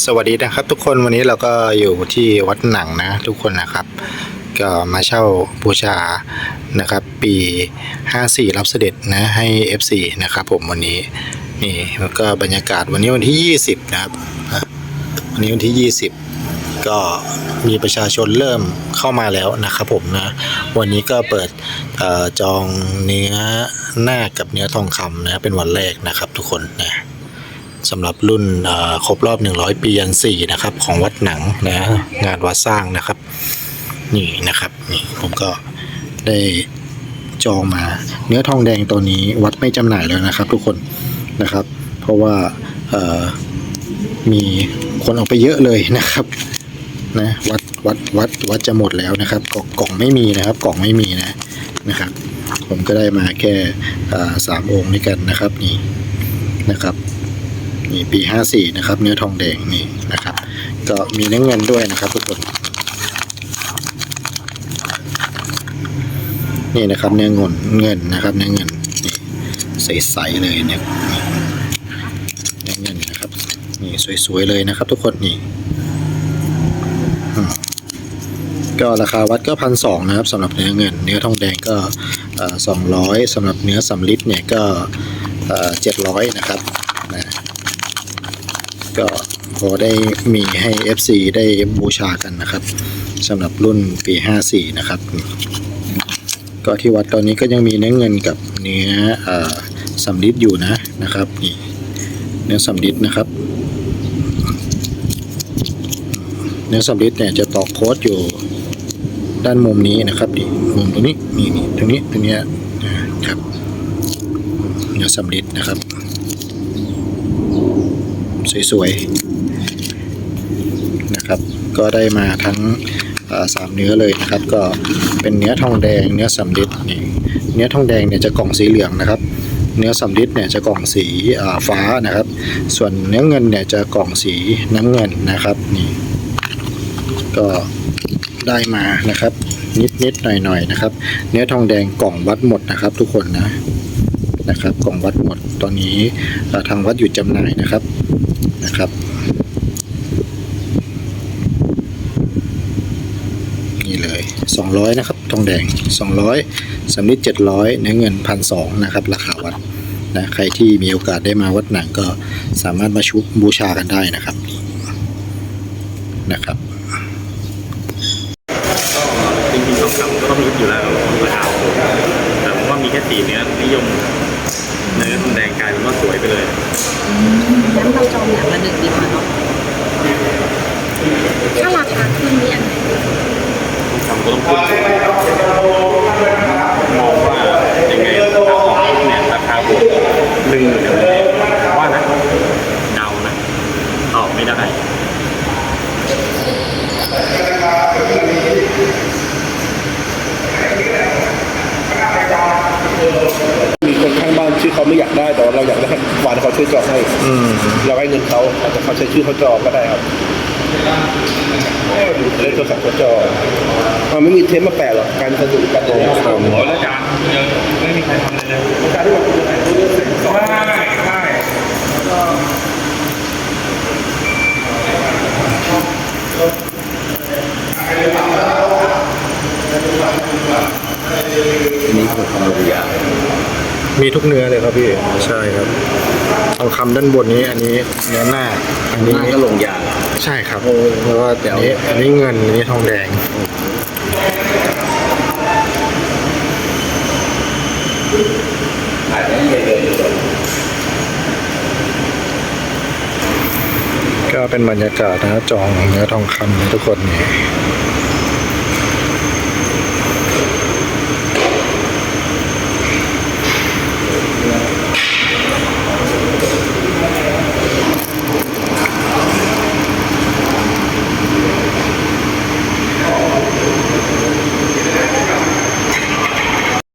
สวัสดีนะครับทุกคนวันนี้เราก็อยู่ที่วัดหนังนะทุกคนนะครับ ก็มาเช่าบูชานะครับ ปี 54 รับเสด็จนะให้ FC นะครับผมวันนี้นี่แล้วก็บรรยากาศวันนี้วันที่ 20 นะครับวันนี้วันที่ 20 ก็มีประชาชนเริ่มเข้ามาแล้วนะครับผมนะวันนี้ก็เปิดอจองเนื้อหน้ากับเนื้อทองคำนะเป็นวันแรกนะครับทุกคนนะ สำหรับรุ่นครบรอบ 100 ปียันสี่นะครับ ของวัดหนังนะงานวัดสร้างนะครับ นี่นะครับนี่ผมก็ได้จองมา เนื้อทองแดงตัวนี้วัดไม่จำหน่ายแล้วนะครับ ทุกคนนะครับ เพราะว่ามีคนเอาไปเยอะเลยนะครับนะวัดวัดวัดวัดจะหมดแล้วนะครับกล่องกล่องไม่มีนะครับ กล่องไม่มีนะนะครับ ผมก็ได้มาแค่สามองค์ด้วยกันนะครับนี่นะครับ นี่ปี 54 นะครับ เนื้อทองแดงนี่นะครับ ก็มีเนื้อเงินด้วยนะครับทุกคนนี่นะครับเนื้อเงินเงินนะครับเนื้อเงินนี่ใสๆเลยเนี่ยเนื้อเงินนะครับนี่สวยๆเลยนะครับ ทุกคนนี่ก็ราคาวัดก็พันสองนะครับสำหรับเนื้อเงิน เนื้อทองแดงก็สองร้อยสำหรับเนื้อสำลิดเนี่ยก็เจ็ดร้อยนะครับ ก็พอได้มีให้ FC ได้บูชากันนะครับสำหรับรุ่นปี 54 นะครับ ก็ที่วัดตอนนี้ก็ยังมีเนื้อเงินกับเนื้ออสำลิดอยู่นะนะครับนี่เนื้อสำลิดนะครับ เนื้อสำลิดเนี่ยจะตอกโค้ดอยู่ด้านมุมนี้นะครับนี่มุมตรงนี้นี่นี่ตรงนี้ตรงเนี้ยนะครับเนื้อสำลิดนะครับ สวยๆนะครับ ก็ได้มาทั้งสามเนื้อเลยนะครับ ก็เป็นเนื้อทองแดง เนื้อสำลิดนี่เนื้อทองแดงเนี่ยจะกล่องสีเหลืองนะครับ เนื้อสำลิดเนี่ยจะกล่องสีฟ้านะครับ ส่วนเนื้อเงินเนี่ยจะกล่องสีน้ำเงินนะครับนี่ก็ได้มานะครับ นิดๆหน่อยๆนะครับ เนื้อทองแดงกล่องวัดหมดนะครับ ทุกคนนะ นะครับกล่องวัดหมดตอนนี้เอ่อทางวัดหยุดจำหน่ายนะครับนะครับ นี่เลย 200 นะครับทองแดง 200สำลิด700เนื้อเงิน1,200นะครับราคาวัดนะใครที่มีโอกาสได้มาวัดหนังก็สามารถมาชุบบูชากันได้นะครับนะครับจริงๆทองคำก็มีอยู่แล้วราคาแต่ผมว่ามีแค่สีเนื้อนิยม เนื้อทองแดงกลายเป็นว่าสวยไปเลยงั้นเราจองอย่างละหนึ่งดีกว่าเนาะถ้าราคาขึ้นเนี่ยทองคำก็ต้องขึ้นมองว่ายังไงถ้าออกเนี่ยราคาบวกหนึ่งหมื่นเนี่ยผมว่านะเดานะตอบไม่ได้ มีคนข้างบ้านชื่อเขาไม่อยากได้แต่ว่าเราอยากได้วานเขาช่วยจองให้ อืม เราให้เงินเขาแต่เขาใช้ชื่อเขาจองก็ได้ครับเล่นโทรศัพท์เขาจองมันไม่มีเทปมาแปะหรอกการสนุกกันเลยครับโอ้แล้วจานยังไม่มีใครทำเลยนะ การที่เราคุยกันเรื่องเสร็จสอง ใช่ใช่ นี่คือความรู้ยา มีทุกเนื้อเลยครับพี่ ใช่ครับทองคำด้านบนนี้อันนี้เนื้อหน้า อันนี้ก็ลงยา ใช่ครับ แล้วก็อันนี้อันนี้เงิน อันนี้ทองแดงถ่ายได้เลยก็เป็นบรรยากาศนะจองเนื้อทองคำนะทุกคนนี่